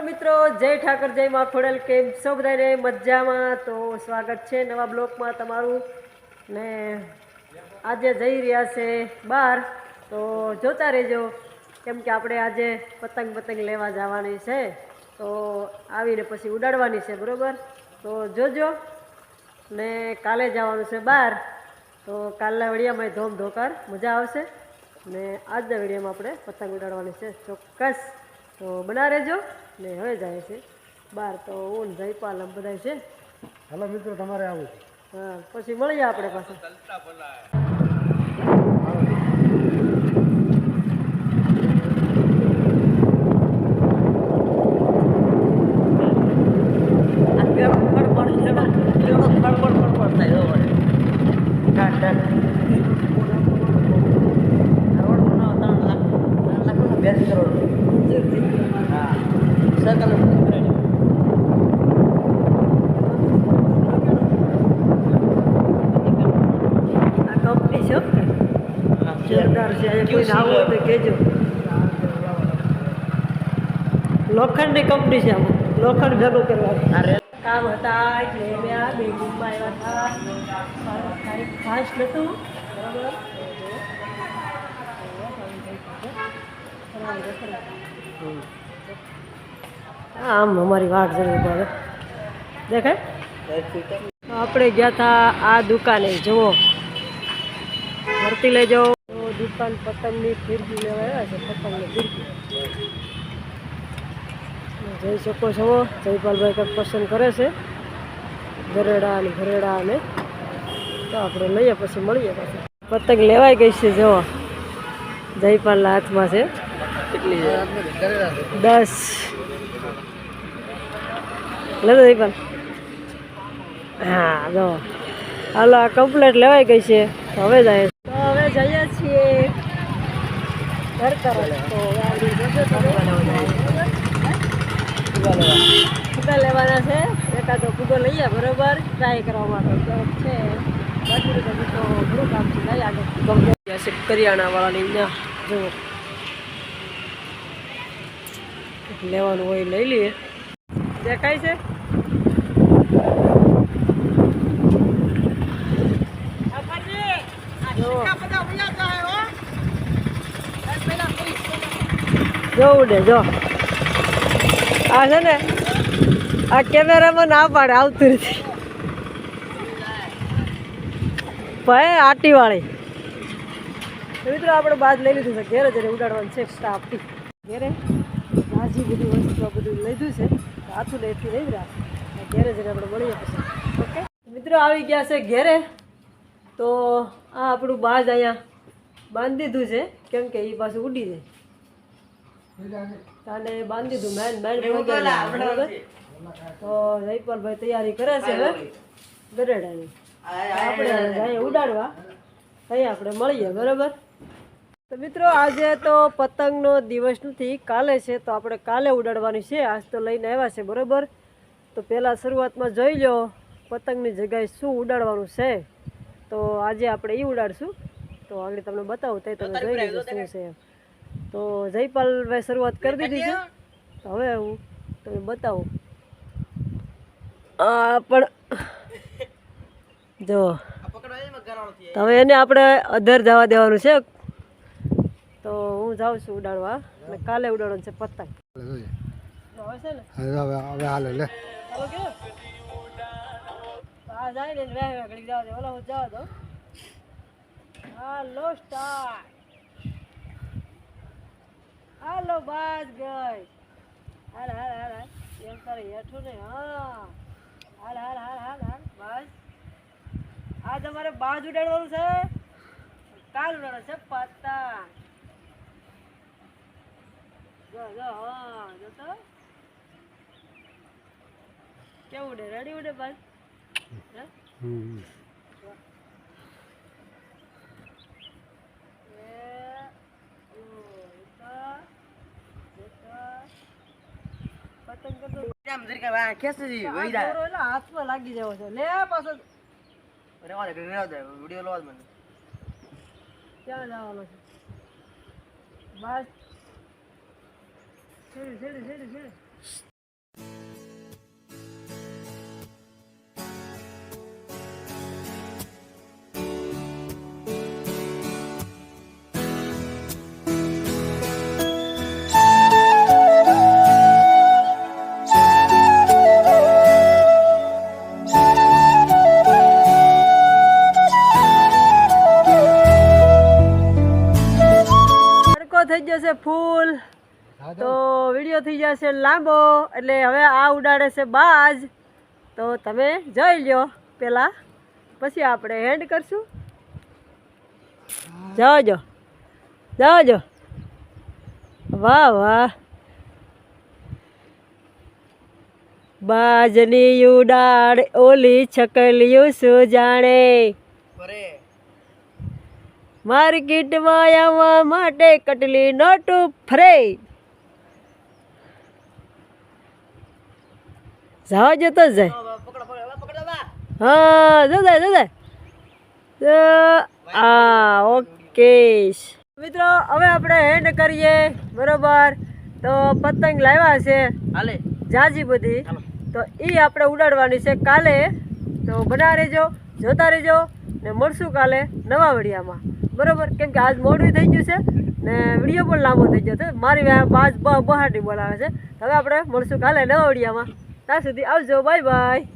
હાલો મિત્રો, જય ઠાકર, જય માં ખોડેલ કેમ છો બધાને મજામાં? તો સ્વાગત છે નવા બ્લોકમાં તમારું. ને આજે જઈ રહ્યા છે બહાર, તો જોતા રહેજો. કેમ કે આપણે આજે પતંગ પતંગ લેવા જવાની છે, તો આવીને પછી ઉડાડવાની છે, બરાબર? તો જોજો. ને કાલે જવાનું છે બહાર, તો કાલના વિડીયોમાં ધોમ ધોકાર મજા આવશે. ને આજના વિડીયોમાં આપણે પતંગ ઉડાડવાની છે, ચોક્કસ. તો બના રહેજો. ને હવે જાય છે. બહાર તો ઓન ને જયપાલ બધાય બધા છે. હાલો મિત્રો તમારે આવું હા પછી મળીએ આપણે પાછું આ કંપની છે જોરદાર છે અહીંયા કોઈને આવું હોય તો કહેજો લોખંડની કંપની છે લોખંડ ભેગું કરવાનું કામ હતા એટલે અમે આ બે ગ્રુપમાં આવ્યા હતા. કાંઈ ખાસ નહોતું. બરાબર આમ અમારી વાટ જરૂર પડે. દેખાય? આપણે ગયા હતા આ દુકાને. જુઓ. ભરતી લેજો. દુકાન પતંગની ફિરકી લેવા આવ્યા છે પતંગની ફિરકી. જોઈ શકો છો જયપાલભાઈ કંઈક પસંદ કરે છે ગરેડા અને ઘરેડા અને તો આપણે લઈએ પછી મળીએ પાછું. પતંગ લેવાઈ ગઈ છે જો જયપાલના હાથમાં છે. દસ. લેતો જયપાલ. હા જો હાલો આ કમ્પ્લેટ લેવાઈ ગઈ છે. હવે જાય. તો હવે જઈએ છીએ તમે. ફુગા લેવાના છે. એકાદો ફૂગો લઈએ બરોબર? ટ્રાય કરવા માટે. તો છે. બાકી તો બધું તો ઘણું કામ છે. જાય આગળ ગમે છે કરિયાણા વાળાની ત્યાં જુઓ લેવાનું હોય લઈ લઈએ. દેખાય છે? જુઓ. જો ઉડે જો. આ છે ને, આ કેમેરામાં ના પાડે, આવતું નથી. ભાઈ આટી વાળી મિત્રો, આપણે બાદ લઈ લીધું છે ઘેરે જઈને ઉડાડવાનું છે સ્ટાફથી ઘેરે ભાજી બધી વસ્તુ બધું લીધું છે. હાથું લેતી લઈ રહ્યા ઘેરે જઈને આપણે મળીએ પછી. ઓકે મિત્રો, આવી ગયા છે ઘેરે. તો આ આપણું બાજ અહીંયા બાંધી દીધું છે. કેમ કે એ પાછું ઉડી જાય. કાલે બાંધી દીધું મેન મેન બરાબર? તો જયપાલભાઈ તૈયારી કરે છે હવે. ગરેડાની. આપણે જાય ઉડાડવા. અહીં આપણે મળીએ બરાબર? તો મિત્રો આજે તો પતંગનો દિવસ નથી કાલે છે તો આપણે કાલે ઉડાડવાની છે. આજ તો લઈને આવ્યા છે બરાબર? તો પહેલાં શરૂઆતમાં જોઈ લો પતંગની જગ્યાએ શું ઉડાડવાનું છે. તો આજે આપણે એ ઉડાડશું. તો આગળ તમને બતાવું તો તમે જોઈ લેજો શું છે. એમ તો જયપાલભાઈ શરૂઆત કરી દીધી છે. તો હવે હું તમે બતાવું. આ પણ જો હવે એને આપણે અધર જવા દેવાનું છે. તો હું જાઉં છું ઉડાડવા. અને કાલે ઉડાડવાનું છે પતંગ. તો હવે છે ને? જાવ દો. હા લો લે ચાલો કે આ જાય ને વેહ વેહ ઘડીક જવા દે ઓલા હું જવા દો હાલો બાજ ગઈ. હાલ હાલ હાલ હાલ. એમ તારે હેઠું ને હા. હાલ હાલ હાલ હાલ હાલ. બાજ. આજ તમારે બાજ ઉડાડવાનું છે. કાલ ઉડાડવાનું છે પતંગ. જો જો હા જો તો કેવું ઉડે? રેડી ઉડે બાજ? હે? હમ. હાથમાં લાગી જવો છે. લે પાછો. ક્યાં જવાનો છે? બસ છેડી છેડી છેડી છેડી. છે ફૂલ. હા તો વીડિયો થઈ જશે લાંબો. એટલે હવે આ ઉડાડે છે બાજ. તો તમે જોઈ લ્યો પેલા. પછી આપણે હેન્ડ કરશું. જાઓ જાઓ વાહ વાહ. બાજની ઉડાડ ઓલી છકલિયું શું જાણે? માર્કેટમાં આવવા માટે કટલી નોટું ફરે. જવા જતો જ જાય હા જતા જતા હા ઓકે મિત્રો હવે આપણે હેન્ડ કરીએ. બરોબર? તો પતંગ લાવ્યા છે. હાલે. જાજી બધી. તો એ આપણે ઉડાડવાની છે કાલે. તો બના રહેજો જોતા રહેજો. ને મળશું કાલે નવા વિડીયામાં. બરોબર? કેમ કે આજ મોડું થઈ ગયું છે ને વીડિયો પણ લાંબો થઈ ગયો છે. મારી બાજ બહાટી બોલાવે છે. હવે આપણે મળશું કાલે નવા વિડીયામાં. ત્યાં સુધી આવજો. Bye bye